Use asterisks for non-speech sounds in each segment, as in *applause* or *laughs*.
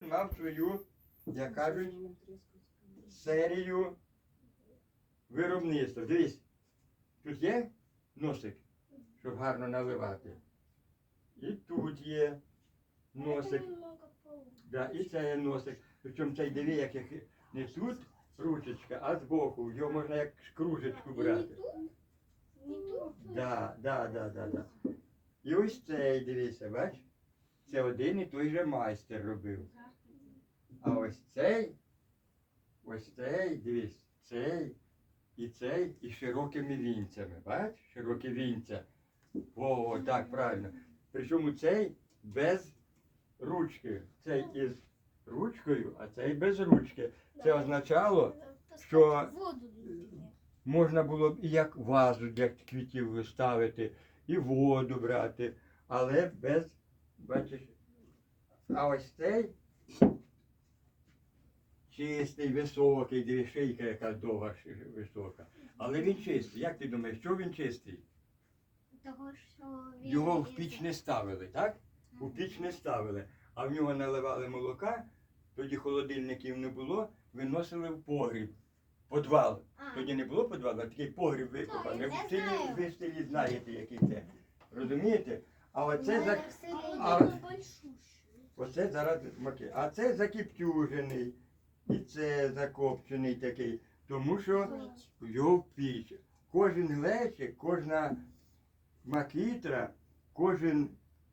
мав свою, як кажуть, серію виробництва. Дивись, тут є носик, щоб гарно наливати. І тут є носик. Да, і це є носик. Причому цей диви, як як не тут ручечка, а збоку. Його можна як кружечку брати. Да, да, да, да, да. І ось цей, дивися, бач? Це один і той же майстер робив. А ось цей, ось цей, дивись, цей і цей і широкими вінцями. Бач? Широкі вінця. О, так, правильно. Причому цей без ручки. Цей із ручкою, а цей без ручки. Це означало, що можна було б і як вазу для квітів ставити, і воду брати, але без, бачиш, а ось цей чистий, високий, диви, шийка яка довга висока. Але він чистий. Як ти думаєш, що він чистий? Того, що він Його в піч не ставили, так? У піч не ставили. А в нього наливали молока, тоді холодильників не було, виносили в погріб, подвал. А, Тоді не було підвалу, а такий погріб викопаний. Ви в селі, ви в селі знаєте, який це. Розумієте? А оце, за, а- оце зараз маки. А це закіптюжений. І це закопчений такий. Тому що його піч. Кожен глечик, кожна макітра, кожен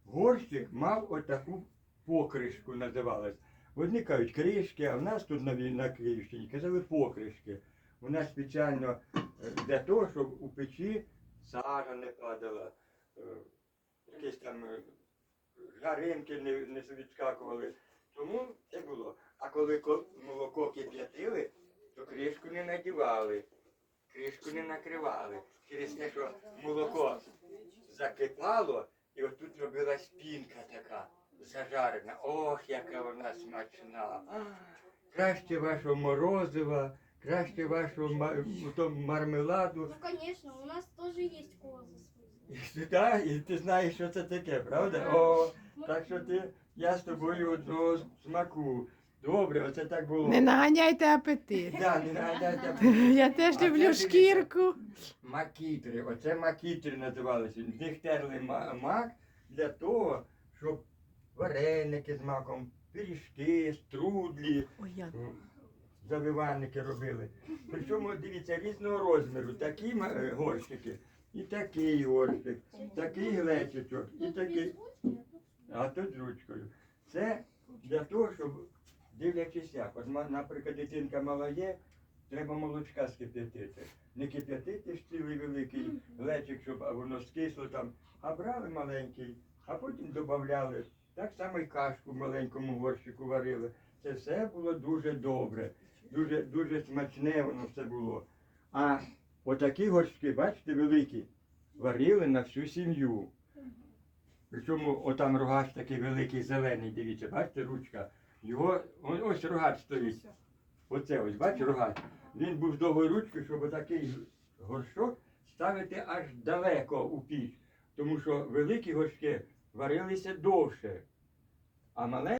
горщик мав отаку покришку, називалась. Одні кажуть кришки, а в нас тут на, на Київщині казали покришки. У нас спеціально е, для того, щоб у печі сажа не падала, е, якісь там е, жаринки не, не відскакували. Тому це було. А коли ко- молоко кип'ятили, то кришку не надівали, кришку не накривали. Через те, що молоко закипало, і отут робилась пінка така зажарена. Ох, яка вона смачна. Краще вашого морозива, краще вашого мармеладу. Ну, конечно, у нас есть козы *laughs* свои. І, і ти знаєш, що це таке, правда? О, так що ти, я з тобою одного смаку. Добре, оце так було. Не наганяйте апетит. Да, не нагадайте. *laughs* Я теж А це люблю дивіться. шкірку. Макітри, оце макітри називалися. З них терли ма- мак для того, щоб вареники з маком, пиріжки, струдлі, Ой, я... м, завивальники робили. Причому, дивіться, різного розміру. Такі ма- е, горщики, і такий горщик, такий глечичок, і такий. А тут ручкою. Це для того, щоб дивлячись як. От, наприклад, дитинка мала є, треба молочка скип'ятити. Не кип'ятити ж цілий великий глечик, щоб воно скисло там, а брали маленький, а потім додавали. Так само і кашку в маленькому горщику варили. Це все було дуже добре, дуже, дуже смачне воно все було. А отакі горщики, бачите, великі, варили на всю сім'ю. Причому отам рогач такий великий зелений, дивіться, бачите, ручка. Його, ось рогач стоїть. Оце ось, бачите, рогач. Він був з довгою ручкою, щоб такий горшок ставити аж далеко у піч. Тому що великі горшки варилися довше, а маленькі.